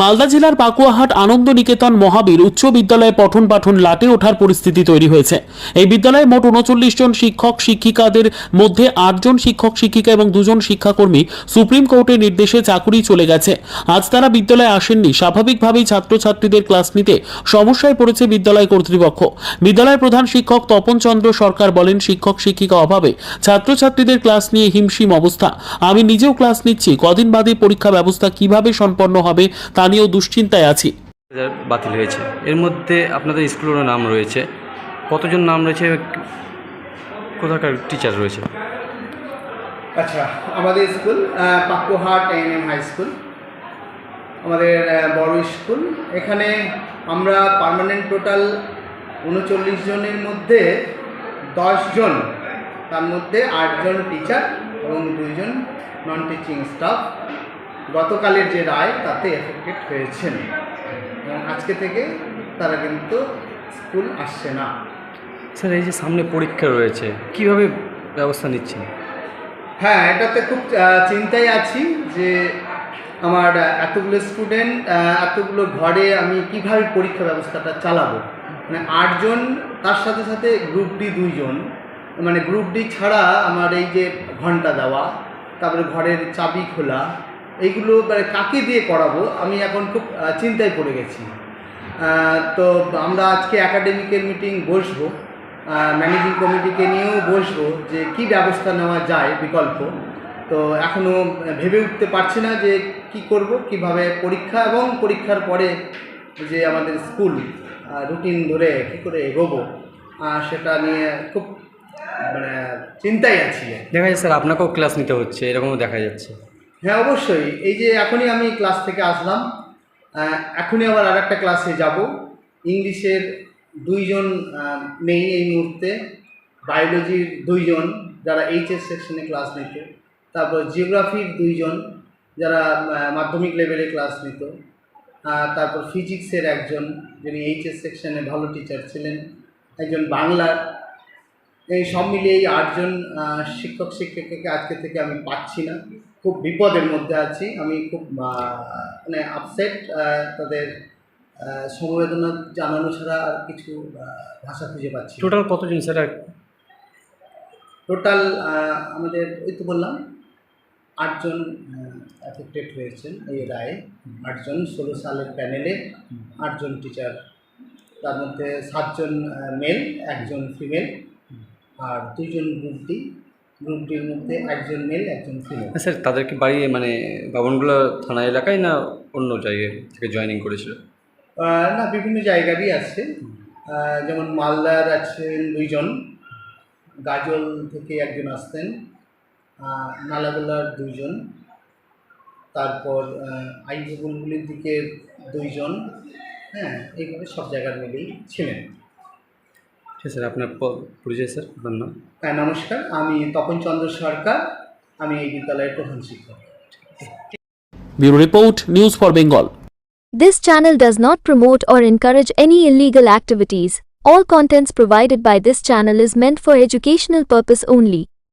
মালদা জেলার পাকুয়াহাট আনন্দ নিকেতন মহাবীর উচ্চ বিদ্যালয়ে পঠন পাঠন লাটে ওঠার পরিস্থিতি তৈরি হয়েছে। এই বিদ্যালয়ে মোট উনচল্লিশ জন শিক্ষক, শিক্ষিকাদের মধ্যে আটজন শিক্ষক, শিক্ষিকা এবং দুজন শিক্ষাকর্মী সুপ্রিম কোর্টের নির্দেশে চাকুরি চলে গেছে। আজ তারা বিদ্যালয়ে আসেননি। স্বাভাবিকভাবেই ছাত্রছাত্রীদের ক্লাস নিতে সমস্যায় পড়েছে বিদ্যালয় কর্তৃপক্ষ। বিদ্যালয়ের প্রধান শিক্ষক তপন চন্দ্র সরকার বলেন, শিক্ষক, শিক্ষিকা অভাবে ছাত্রছাত্রীদের ক্লাস নিয়ে হিমশিম অবস্থা। আমি নিজেও ক্লাস নিচ্ছি। কদিন বাদে পরীক্ষা ব্যবস্থা কীভাবে সম্পন্ন হবে তা নিয়েও দুশ্চিন্তায় আছি। বাতিল হয়েছে। এর মধ্যে আপনাদের স্কুলেরও নাম রয়েছে। কতজন নাম রয়েছে? কোথাকার টিচার রয়েছে? আচ্ছা আমাদের school Pakuhat N M high school আমাদের বড় স্কুল। এখানে আমরা পার্মানেন্ট টোটাল উনচল্লিশ জনের মধ্যে দশ জন তার মধ্যে আটজন টিচার এবং দুইজন নন টিচিং স্টাফ গতকালের যে রায় তাতে এফেক্টেড হয়েছেন। এবং আজকে থেকে তারা কিন্তু স্কুল আসছে না। স্যার এই যে সামনে পরীক্ষা রয়েছে কীভাবে ব্যবস্থা নিচ্ছেন? হ্যাঁ এটাতে খুব চিন্তায় আছি যে আমার এতগুলো স্টুডেন্ট এতগুলো ঘরে আমি কীভাবে পরীক্ষা ব্যবস্থাটা চালাবো? মানে আটজন তার সাথে সাথে গ্রুপ ডি দুইজন। মানে গ্রুপ ডি ছাড়া আমার এই যে ঘণ্টা দেওয়া তারপরে ঘরের চাবি খোলা এইগুলো মানে কাকে দিয়ে করাবো? আমি এখন খুব চিন্তায় পড়ে গেছি। তো আমরা আজকে একাডেমিকের মিটিং বসবো ম্যানেজিং কমিটিকে নিয়েও বসবো যে কি ব্যবস্থা নেওয়া যায় বিকল্প। তো এখনও ভেবে উঠতে পারছি না যে কি করব, কীভাবে পরীক্ষা এবং পরীক্ষার পরে যে আমাদের স্কুল রুটিন ধরে কী করে এগোবো সেটা নিয়ে খুব মানে চিন্তায় আছি। দেখা যাচ্ছে স্যার, আপনাকেও ক্লাস নিতে হচ্ছে, এরকমও দেখা যাচ্ছে। হ্যাঁ অবশ্যই। এই যে এখনই আমি ক্লাস থেকে আসলাম এখনই আবার আর একটা ক্লাসে যাব। ইংলিশের দুইজন নেই এই মুহূর্তে। বায়োলজির দুইজন যারা এইচএস সেকশনে ক্লাস নিত। তারপর জিওগ্রাফির দুইজন যারা মাধ্যমিক লেভেলে ক্লাস নিত। তারপর ফিজিক্সের একজন যিনি এইচএস সেকশনে ভালো টিচার ছিলেন। একজন বাংলার এই সব মিলিয়ে এই আটজন শিক্ষক শিক্ষিকাকে আজকে থেকে আমি পাচ্ছি না। খুব বিপদের মধ্যে আছি। আমি খুব মানে আপসেট তাদের সমবেদনা জানানো ছাড়া আর কিছু ভাষা খুঁজে পাচ্ছি টোটাল কতজন স্যার টোটাল আমাদের ওই তো বললাম আটজন অ্যাফেক্টেড হয়েছেন এই রায়ে। আটজন ষোলো সালের প্যানেলে আটজন টিচার তার মধ্যে সাতজন মেল একজন ফিমেল আর দুইজন গ্রুপ ডি গ্রুপ ডির মধ্যে একজন মেল একজন ফিমেল স্যার তাদেরকে বাড়ি মানে ভবনগুলো থানা এলাকায় না অন্য জায়গায় থেকে জয়েনিং করেছিল? না বিভিন্ন জায়গারই আছে। যেমন মালদার আছেন দুইজন। গাজল থেকে একজন আসতেন নালাগোলার দুইজন। তারপর আইবুলগুলির দিকে দুইজন। হ্যাঁ এইভাবে সব জায়গার মিলেই ছিলেন। ঠিক স্যার আপনার প- পরিচয় স্যার আপনার নাম হ্যাঁ নমস্কার আমি তপন চন্দ্র সরকার আমি এই বিদ্যালয়ের প্রধান শিক্ষক bureau report news for Bengal This channel does not promote or encourage any illegal activities. All contents provided by this channel is meant for educational purpose only.